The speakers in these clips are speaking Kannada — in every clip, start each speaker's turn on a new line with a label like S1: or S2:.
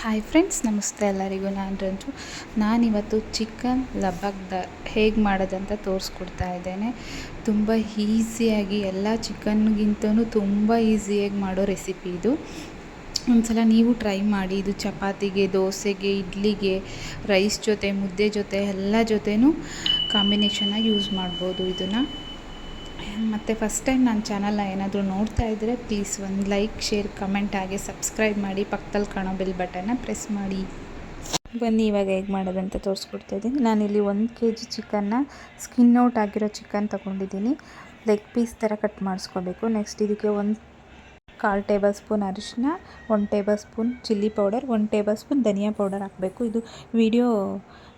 S1: ಹಾಯ್ ಫ್ರೆಂಡ್ಸ್ ನಮಸ್ತೆ ಎಲ್ಲರಿಗೂ. ನಾನು ರಂಜು ನಾನಿವತ್ತು ಚಿಕನ್ ಲಬಕ್ದ ಹೇಗೆ ಮಾಡೋದಂತ ತೋರಿಸ್ಕೊಡ್ತಾ ಇದ್ದೇನೆ. ತುಂಬ ಈಸಿಯಾಗಿ ಎಲ್ಲ ಚಿಕನ್ಗಿಂತನೂ ತುಂಬ ಈಸಿಯಾಗಿ ಮಾಡೋ ರೆಸಿಪಿ ಇದು. ಒಂದ್ಸಲ ನೀವು ಟ್ರೈ ಮಾಡಿ. ಇದು ಚಪಾತಿಗೆ, ದೋಸೆಗೆ, ಇಡ್ಲಿಗೆ ರೈಸ್ ಜೊತೆ, ಮುದ್ದೆ ಜೊತೆ, ಎಲ್ಲ ಜೊತೆನೂ ಕಾಂಬಿನೇಷನಾಗಿ ಯೂಸ್ ಮಾಡ್ಬೋದು ಇದನ್ನು. ಮತ್ತು ಫಸ್ಟ್ ಟೈಮ್ ನನ್ನ ಚಾನಲ್ನ ಏನಾದರೂ ನೋಡ್ತಾ ಇದ್ದರೆ ಪ್ಲೀಸ್ ಒಂದು ಲೈಕ್ ಶೇರ್ ಕಮೆಂಟ್ ಹಾಗೆ ಸಬ್ಸ್ಕ್ರೈಬ್ ಮಾಡಿ, ಪಕ್ಕದಲ್ಲಿ ಕಾಣೋ ಬೆಲ್ ಬಟನ್ನ ಪ್ರೆಸ್ ಮಾಡಿ. ಬನ್ನಿ, ಇವಾಗ ಹೇಗೆ ಮಾಡೋದಂತ ತೋರಿಸ್ಕೊಡ್ತಾ ಇದ್ದೀನಿ. ನಾನಿಲ್ಲಿ ಒಂದು ಕೆ ಜಿ ಚಿಕನ್ನ ಸ್ಕಿನ್ ಔಟ್ ಆಗಿರೋ ಚಿಕನ್ ತೊಗೊಂಡಿದ್ದೀನಿ. ಲೆಗ್ ಪೀಸ್ ಥರ ಕಟ್ ಮಾಡಿಸ್ಕೋಬೇಕು. ನೆಕ್ಸ್ಟ್ ಇದಕ್ಕೆ ಒಂದು ಕಾಲು ಟೇಬಲ್ ಸ್ಪೂನ್ ಅರಿಶಿನ one tablespoon chilli powder one tablespoon ಧನಿಯಾ ಪೌಡರ್ ಹಾಕಬೇಕು. ಇದು ವಿಡಿಯೋ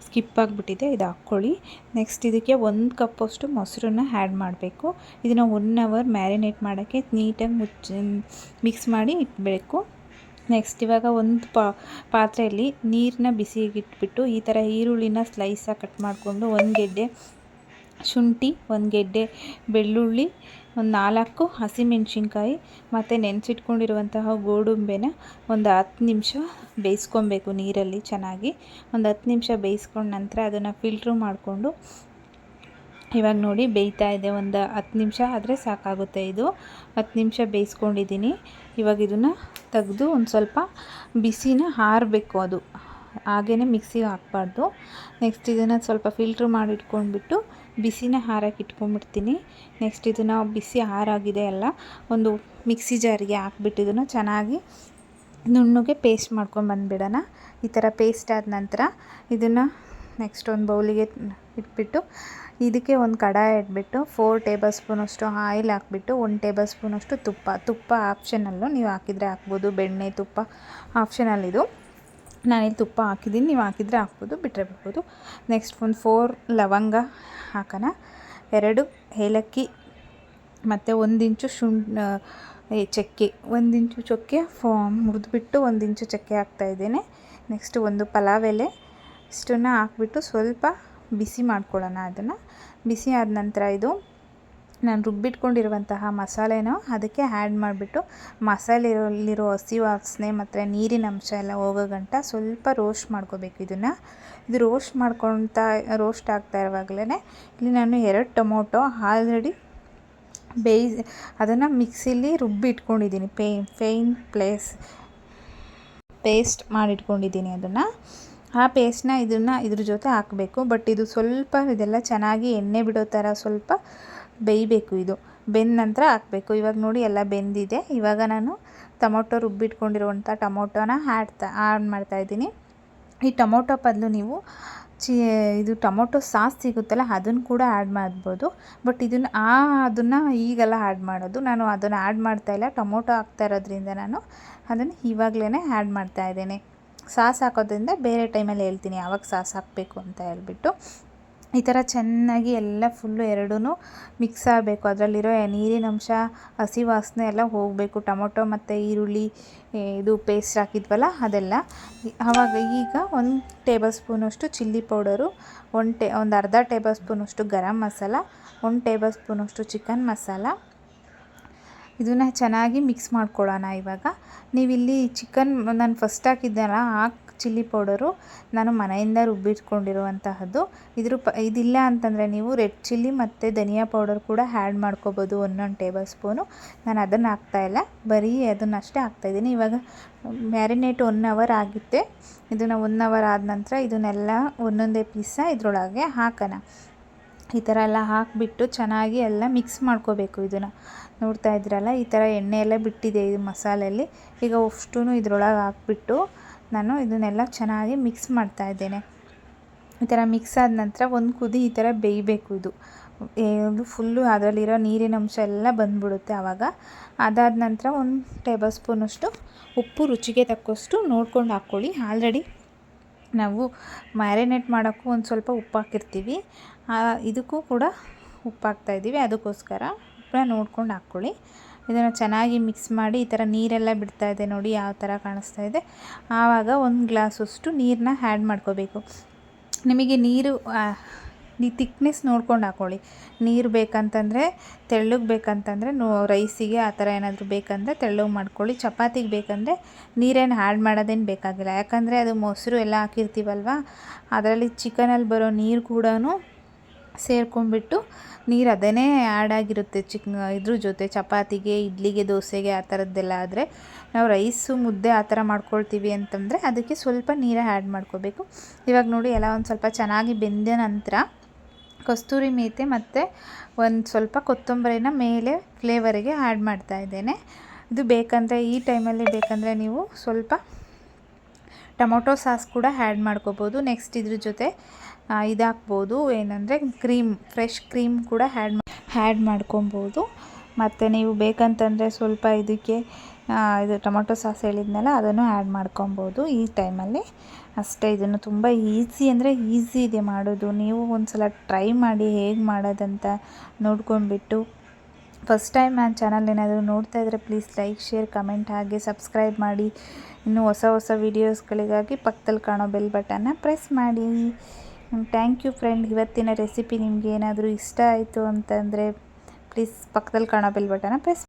S1: ಸ್ಕಿಪ್ ಆಗಿಬಿಟ್ಟಿದೆ, ಇದು ಹಾಕ್ಕೊಳ್ಳಿ. ನೆಕ್ಸ್ಟ್ ಇದಕ್ಕೆ ಒಂದು ಕಪ್ಪಷ್ಟು ಮೊಸರನ್ನ ಆ್ಯಡ್ ಮಾಡಬೇಕು. ಇದನ್ನು ಒನ್ ಅವರ್ ಮ್ಯಾರಿನೇಟ್ ಮಾಡೋಕ್ಕೆ ನೀಟಾಗಿ ಮುಚ್ಚಿ, ಮಿಕ್ಸ್ ಮಾಡಿ ಇಟ್ಬೇಕು. ನೆಕ್ಸ್ಟ್ ಇವಾಗ ಒಂದು ಪಾ, ಪಾತ್ರೆಯಲ್ಲಿ ನೀರನ್ನ ಬಿಸಿಗಿಟ್ಬಿಟ್ಟು ಈ ಥರ ಈರುಳ್ಳಿನ ಸ್ಲೈಸಾಗಿ ಕಟ್ ಮಾಡಿಕೊಂಡು ಒಂದು ಗೆಡ್ಡೆ ಶುಂಠಿ, ಒಂದು ಗೆಡ್ಡೆ ಬೆಳ್ಳುಳ್ಳಿ, ಒಂದು ನಾಲ್ಕು ಹಸಿಮೆಣ್ಸಿನ್ಕಾಯಿ ಮತ್ತು ನೆನೆಸಿಟ್ಕೊಂಡಿರುವಂತಹ ಗೋಡಂಬೆನ ಒಂದು ಹತ್ತು ನಿಮಿಷ ಬೇಯಿಸ್ಕೊಬೇಕು ನೀರಲ್ಲಿ ಚೆನ್ನಾಗಿ. ಒಂದು ಹತ್ತು ನಿಮಿಷ ಬೇಯಿಸ್ಕೊಂಡ ನಂತರ ಅದನ್ನು ಫಿಲ್ಟ್ರು ಮಾಡಿಕೊಂಡು ಇವಾಗ ನೋಡಿ ಬೇಯ್ತಾ ಇದೆ. ಒಂದು ಹತ್ತು ನಿಮಿಷ ಆದರೆ ಸಾಕಾಗುತ್ತೆ ಇದು. ಹತ್ತು ನಿಮಿಷ ಬೇಯಿಸ್ಕೊಂಡಿದ್ದೀನಿ. ಇವಾಗ ಇದನ್ನು ತೆಗೆದು ಒಂದು ಸ್ವಲ್ಪ ಬಿಸಿನ ಹಾರಬೇಕು ಅದು. ಹಾಗೇ ಮಿಕ್ಸಿಗೆ ಹಾಕ್ಬಾರ್ದು. ನೆಕ್ಸ್ಟ್ ಇದನ್ನು ಸ್ವಲ್ಪ ಫಿಲ್ಟ್ರ್ ಮಾಡಿ ಇಟ್ಕೊಂಡ್ಬಿಟ್ಟು ಬಿಸಿನ ಹಾರಕ್ಕೆ ಇಟ್ಕೊಂಡ್ಬಿಡ್ತೀನಿ. ನೆಕ್ಸ್ಟ್ ಇದನ್ನು ಬಿಸಿ ಹಾರಾಗಿದೆ ಎಲ್ಲ ಒಂದು ಮಿಕ್ಸಿ ಜಾರಿಗೆ ಹಾಕ್ಬಿಟ್ಟು ಇದನ್ನು ಚೆನ್ನಾಗಿ ನುಣ್ಣಗೆ ಪೇಸ್ಟ್ ಮಾಡ್ಕೊಂಡು ಬಂದುಬಿಡೋಣ. ಈ ಥರ ಪೇಸ್ಟ್ ಆದ ನಂತರ ಇದನ್ನು ನೆಕ್ಸ್ಟ್ ಒಂದು ಬೌಲಿಗೆ ಇಟ್ಬಿಟ್ಟು ಇದಕ್ಕೆ ಒಂದು ಕಡಾಯಿ ಇಟ್ಬಿಟ್ಟು ಫೋರ್ ಟೇಬಲ್ ಸ್ಪೂನಷ್ಟು ಆಯಿಲ್ ಹಾಕ್ಬಿಟ್ಟು ಒಂದು ಟೇಬಲ್ ಸ್ಪೂನಷ್ಟು ತುಪ್ಪ. ತುಪ್ಪ ಆಪ್ಷನಲ್ಲು ನೀವು ಹಾಕಿದರೆ ಹಾಕ್ಬೋದು. ಬೆಣ್ಣೆ ತುಪ್ಪ ಆಪ್ಷನಲ್ ಇದು ನಾನಿಲ್ಲಿ ತುಪ್ಪ ಹಾಕಿದ್ದೀನಿ, ನೀವು ಹಾಕಿದರೆ ಹಾಕ್ಬೋದು ಬಿಟ್ಟರೆ ಬಿಡ್ಬೋದು. ನೆಕ್ಸ್ಟ್ ಒಂದು ಫೋರ್ ಲವಂಗ ಹಾಕೋಣ. ಎರಡು ಏಲಕ್ಕಿ, ಮತ್ತು ಒಂದು ಇಂಚು ಶುಂಠ ಚಕ್ಕೆ. ಒಂದು ಇಂಚು ಚಕ್ಕೆ ಫೋ ಮುರಿದ್ಬಿಟ್ಟು ಒಂದಿಂಚು ಇಂಚು ಚಕ್ಕೆ ಹಾಕ್ತಾಯಿದ್ದೇನೆ ನೆಕ್ಸ್ಟ್ ಒಂದು ಪಲಾವ್ ಎಲೆ. ಇಷ್ಟನ್ನು ಹಾಕ್ಬಿಟ್ಟು ಸ್ವಲ್ಪ ಬಿಸಿ ಮಾಡ್ಕೊಳ್ಳೋಣ ಅದನ್ನು. ಬಿಸಿ ಆದ ನಂತರ ಇದು ನಾನು ರುಬ್ಬಿಟ್ಕೊಂಡಿರುವಂತಹ ಮಸಾಲೆನೋ ಅದಕ್ಕೆ ಆ್ಯಡ್ ಮಾಡಿಬಿಟ್ಟು ಮಸಾಲೆಯಲ್ಲಿರೋ ಹಸಿ ವಾಸನೆ ಮತ್ತು ನೀರಿನ ಅಂಶ ಎಲ್ಲ ಹೋಗೋ ಗಂಟ ಸ್ವಲ್ಪ ರೋಸ್ಟ್ ಮಾಡ್ಕೋಬೇಕು ಇದನ್ನು. ಇದು ರೋಸ್ಟ್ ಮಾಡ್ಕೊತಾ ರೋಸ್ಟ್ ಆಗ್ತಾ ಇರುವಾಗಲೇ ಇಲ್ಲಿ ನಾನು ಎರಡು ಟೊಮೊಟೊ ಆಲ್ರೆಡಿ ಬೇಯಿ, ಅದನ್ನು ಮಿಕ್ಸಿಲಿ ರುಬ್ಬಿಟ್ಕೊಂಡಿದ್ದೀನಿ. ಪೇ ಫೇನ್ ಪ್ಲೇಸ್ ಪೇಸ್ಟ್ ಮಾಡಿಟ್ಕೊಂಡಿದ್ದೀನಿ ಅದನ್ನು. ಆ ಪೇಸ್ಟ್ನ ಇದನ್ನು ಇದ್ರ ಜೊತೆ ಹಾಕಬೇಕು. ಬಟ್ ಇದು ಸ್ವಲ್ಪ ಇದೆಲ್ಲ ಚೆನ್ನಾಗಿ ಎಣ್ಣೆ ಬಿಡೋ ಥರ ಸ್ವಲ್ಪ ಬೇಯಬೇಕು ಇದು. ಬೆಂದ ನಂತರ ಹಾಕಬೇಕು. ಇವಾಗ ನೋಡಿ ಎಲ್ಲ ಬೆಂದಿದೆ. ಇವಾಗ ನಾನು ಟೊಮೊಟೊ ರುಬ್ಬಿಟ್ಕೊಂಡಿರುವಂಥ ಟೊಮೊಟೊನ ಆಡ್ತಾ ಆ್ಯಡ್ ಮಾಡ್ತಾಯಿದ್ದೀನಿ ಈ ಟೊಮೊಟೊ ಬದಲು ನೀವು ಚಿ, ಇದು ಟೊಮೊಟೊ ಸಾಸ್ ಸಿಗುತ್ತಲ್ಲ, ಅದನ್ನು ಕೂಡ ಆ್ಯಡ್ ಮಾಡ್ಬೋದು. ಬಟ್ ಇದನ್ನು, ಆ, ಅದನ್ನು ಈಗೆಲ್ಲ ಆ್ಯಡ್ ಮಾಡೋದು. ನಾನು ಅದನ್ನು ಆ್ಯಡ್ ಮಾಡ್ತಾಯಿಲ್ಲ ಟೊಮೊಟೊ ಹಾಕ್ತಾ ಇರೋದ್ರಿಂದ ನಾನು ಅದನ್ನು ಇವಾಗಲೇ ಆ್ಯಡ್ ಮಾಡ್ತಾಯಿದ್ದೇನೆ ಸಾಸ್ ಹಾಕೋದ್ರಿಂದ ಬೇರೆ ಟೈಮಲ್ಲಿ ಹೇಳ್ತೀನಿ ಯಾವಾಗ ಸಾಸ್ ಹಾಕಬೇಕು ಅಂತ ಹೇಳ್ಬಿಟ್ಟು. ಈ ಥರ ಚೆನ್ನಾಗಿ ಎಲ್ಲ ಫುಲ್ಲು ಎರಡೂ ಮಿಕ್ಸ್ ಆಗಬೇಕು. ಅದರಲ್ಲಿರೋ ನೀರಿನಂಶ ಹಸಿ ವಾಸನೆ ಎಲ್ಲ ಹೋಗಬೇಕು. ಟೊಮೊಟೊ ಮತ್ತು ಈರುಳ್ಳಿ ಇದು ಪೇಸ್ಟ್ ಹಾಕಿದ್ವಲ್ಲ, ಅದೆಲ್ಲ. ಆವಾಗ ಈಗ ಒಂದು ಟೇಬಲ್ ಸ್ಪೂನಷ್ಟು ಚಿಲ್ಲಿ ಪೌಡರು ಒಂದು ಟೇ ಒಂದು ಅರ್ಧ ಟೇಬಲ್ ಸ್ಪೂನಷ್ಟು ಗರಂ ಮಸಾಲ ಒಂದು ಟೇಬಲ್ ಸ್ಪೂನಷ್ಟು ಚಿಕನ್ ಮಸಾಲ ಇದನ್ನು ಚೆನ್ನಾಗಿ ಮಿಕ್ಸ್ ಮಾಡ್ಕೊಳ್ಳೋಣ ಇವಾಗ. ನೀವಿಲ್ಲಿ ಚಿಕನ್ ನಾನು ಫಸ್ಟ್ ಹಾಕಿದ್ದೆಲ್ಲ ಆ ಚಿಲ್ಲಿ ಪೌಡರು ನಾನು ಮನೆಯಿಂದ ರುಬ್ಬಿಟ್ಕೊಂಡಿರುವಂತಹದ್ದು. ಇದ್ರ ಪ, ಇದಿಲ್ಲ ಅಂತಂದರೆ ನೀವು ರೆಡ್ ಚಿಲ್ಲಿ ಮತ್ತು ಧನಿಯಾ ಪೌಡರ್ ಕೂಡ ಆ್ಯಡ್ ಮಾಡ್ಕೋಬೋದು ಒಂದೊಂದು ಟೇಬಲ್ ಸ್ಪೂನು. ನಾನು ಅದನ್ನು ಹಾಕ್ತಾಯಿಲ್ಲ ಬರೀ ಅದನ್ನಷ್ಟೇ ಹಾಕ್ತಾಯಿದ್ದೀನಿ ಇವಾಗ ಮ್ಯಾರಿನೇಟ್ ಒನ್ ಅವರ್ ಆಗಿತ್ತೆ. ಇದನ್ನು ಒನ್ ಅವರ್ ಆದ ನಂತರ ಇದನ್ನೆಲ್ಲ ಒಂದೊಂದೇ ಪೀಸ ಇದರೊಳಗೆ ಹಾಕೋಣ. ಈ ಥರ ಎಲ್ಲ ಹಾಕಿಬಿಟ್ಟು ಚೆನ್ನಾಗಿ ಎಲ್ಲ ಮಿಕ್ಸ್ ಮಾಡ್ಕೋಬೇಕು ಇದನ್ನು. ನೋಡ್ತಾ ಇದ್ರಲ್ಲ ಈ ಥರ ಎಣ್ಣೆ ಎಲ್ಲ ಬಿಟ್ಟಿದೆ ಇದು ಮಸಾಲೆಯಲ್ಲಿ ಈಗ ಅಷ್ಟು ಇದ್ರೊಳಗೆ ಹಾಕ್ಬಿಟ್ಟು ನಾನು ಇದನ್ನೆಲ್ಲ ಚೆನ್ನಾಗಿ ಮಿಕ್ಸ್ ಮಾಡ್ತಾ ಇದ್ದೇನೆ. ಈ ಥರ ಮಿಕ್ಸ್ ಆದ ನಂತರ ಒಂದು ಕುದಿ ಈ ಥರ ಬೇಯಬೇಕು ಇದು. ಇದು ಫುಲ್ಲು ಅದರಲ್ಲಿರೋ ನೀರಿನ ಅಂಶ ಎಲ್ಲ ಬಂದ್ಬಿಡುತ್ತೆ ಆವಾಗ ಅದಾದ ನಂತರ ಒಂದು ಟೇಬಲ್ ಸ್ಪೂನಷ್ಟು ಉಪ್ಪು ರುಚಿಗೆ ತಕ್ಕಷ್ಟು ನೋಡ್ಕೊಂಡು ಹಾಕ್ಕೊಳ್ಳಿ. ಆಲ್ರೆಡಿ ನಾವು ಮ್ಯಾರಿನೇಟ್ ಮಾಡೋಕ್ಕೂ ಒಂದು ಸ್ವಲ್ಪ ಉಪ್ಪು ಹಾಕಿರ್ತೀವಿ. ಇದಕ್ಕೂ ಕೂಡ ಉಪ್ಪು ಹಾಕ್ತಾಯಿದ್ದೀವಿ ಅದಕ್ಕೋಸ್ಕರ ಉಪ್ಪನ್ನ ನೋಡ್ಕೊಂಡು ಹಾಕ್ಕೊಳ್ಳಿ. ಇದನ್ನು ಚೆನ್ನಾಗಿ ಮಿಕ್ಸ್ ಮಾಡಿ ಈ ಥರ ನೀರೆಲ್ಲ ಬಿಡ್ತಾ ಇದೆ ನೋಡಿ ಯಾವ ಥರ ಕಾಣಿಸ್ತಾ ಇದೆ. ಆವಾಗ ಒಂದು ಗ್ಲಾಸಷ್ಟು ನೀರನ್ನ ಆ್ಯಡ್ ಮಾಡ್ಕೋಬೇಕು. ನಿಮಗೆ ನೀರು ನೀ ತಿಕ್ನೆಸ್ ನೋಡ್ಕೊಂಡು ಹಾಕ್ಕೊಳ್ಳಿ ನೀರು ಬೇಕಂತಂದರೆ, ತೆಳ್ಳಗೆ ಬೇಕಂತಂದರೆ, ನೋ ರೈಸಿಗೆ ಆ ಥರ ಏನಾದರೂ ಬೇಕಂದರೆ ತೆಳ್ಳಗೆ ಮಾಡ್ಕೊಳ್ಳಿ. ಚಪಾತಿಗೆ ಬೇಕಂದರೆ ನೀರೇನು ಆ್ಯಡ್ ಮಾಡೋದೇನು ಬೇಕಾಗಿಲ್ಲ. ಯಾಕಂದರೆ ಅದು ಮೊಸರು ಎಲ್ಲ ಹಾಕಿರ್ತೀವಲ್ವ? ಅದರಲ್ಲಿ ಚಿಕನಲ್ಲಿ ಬರೋ ನೀರು ಕೂಡ ಸೇರ್ಕೊಂಡ್ಬಿಟ್ಟು ನೀರು ಅದೇನೇ ಆ್ಯಡ್ ಆಗಿರುತ್ತೆ ಚಿಕ್ ಇದ್ರ ಜೊತೆ ಚಪಾತಿಗೆ, ಇಡ್ಲಿಗೆ, ದೋಸೆಗೆ ಆ ಥರದ್ದೆಲ್ಲ ಆದರೆ ನಾವು ರೈಸು ಮುದ್ದೆ ಆ ಥರ ಮಾಡ್ಕೊಳ್ತೀವಿ ಅಂತಂದರೆ ಅದಕ್ಕೆ ಸ್ವಲ್ಪ ನೀರು ಆ್ಯಡ್ ಮಾಡ್ಕೋಬೇಕು. ಇವಾಗ ನೋಡಿ ಎಲ್ಲ ಒಂದು ಸ್ವಲ್ಪ ಚೆನ್ನಾಗಿ ಬೆಂದ ನಂತರ ಕಸ್ತೂರಿ ಮೇತೆ ಮತ್ತು ಒಂದು ಸ್ವಲ್ಪ ಕೊತ್ತಂಬರಿನ ಮೇಲೆ ಫ್ಲೇವರಿಗೆ ಆ್ಯಡ್ ಮಾಡ್ತಾ ಇದ್ದೇನೆ. ಇದು ಬೇಕಂದರೆ ಈ ಟೈಮಲ್ಲಿ ಬೇಕಂದರೆ ನೀವು ಸ್ವಲ್ಪ ಟೊಮೊಟೊ ಸಾಸ್ ಕೂಡ ಆ್ಯಡ್ ಮಾಡ್ಕೋಬೋದು. ನೆಕ್ಸ್ಟ್ ಇದ್ರ ಜೊತೆ ಇದು ಹಾಕ್ಬೋದು ಏನಂದರೆ ಕ್ರೀಮ್ ಫ್ರೆಶ್ ಕ್ರೀಮ್ ಕೂಡ ಆ್ಯಡ್ ಆ್ಯಡ್ ಮಾಡ್ಕೊಬೋದು. ಮತ್ತು ನೀವು ಬೇಕಂತಂದರೆ ಸ್ವಲ್ಪ ಇದಕ್ಕೆ ಇದು ಟೊಮೊಟೊ ಸಾಸ್ ಹೇಳಿದ್ನಲ್ಲ, ಅದನ್ನು ಆ್ಯಡ್ ಮಾಡ್ಕೊಬೋದು ಈ ಟೈಮಲ್ಲಿ ಅಷ್ಟೇ, ಇದನ್ನು ತುಂಬ ಈಸಿ ಅಂದರೆ ಈಸಿ ಇದೆ ಮಾಡೋದು. ನೀವು ಒಂದು ಸಲ ಟ್ರೈ ಮಾಡಿ ಹೇಗೆ ಮಾಡೋದಂತ ನೋಡ್ಕೊಂಡ್ಬಿಟ್ಟು. ಫಸ್ಟ್ ಟೈಮ್ ನಾನು ಚಾನಲ್ ಏನಾದರೂ ನೋಡ್ತಾ ಇದ್ದರೆ ಪ್ಲೀಸ್ ಲೈಕ್ ಶೇರ್ ಕಮೆಂಟ್ ಹಾಗೆ ಸಬ್ಸ್ಕ್ರೈಬ್ ಮಾಡಿ. ಇನ್ನು ಹೊಸ ಹೊಸ ವೀಡಿಯೋಸ್ಗಳಿಗಾಗಿ ಪಕ್ಕದಲ್ಲಿ ಕಾಣೋ ಬೆಲ್ ಬಟನ್ನ ಪ್ರೆಸ್ ಮಾಡಿ. ಥ್ಯಾಂಕ್ ಯು ಫ್ರೆಂಡ್ ಇವತ್ತಿನ ರೆಸಿಪಿ ನಿಮಗೆ ಏನಾದರೂ ಇಷ್ಟ ಆಯಿತು ಅಂತಂದರೆ ಪ್ಲೀಸ್ ಪಕ್ಕದಲ್ಲಿ ಕಾಣೋ ಬೆಲ್ ಬಟನ್ನ ಪ್ರೆಸ್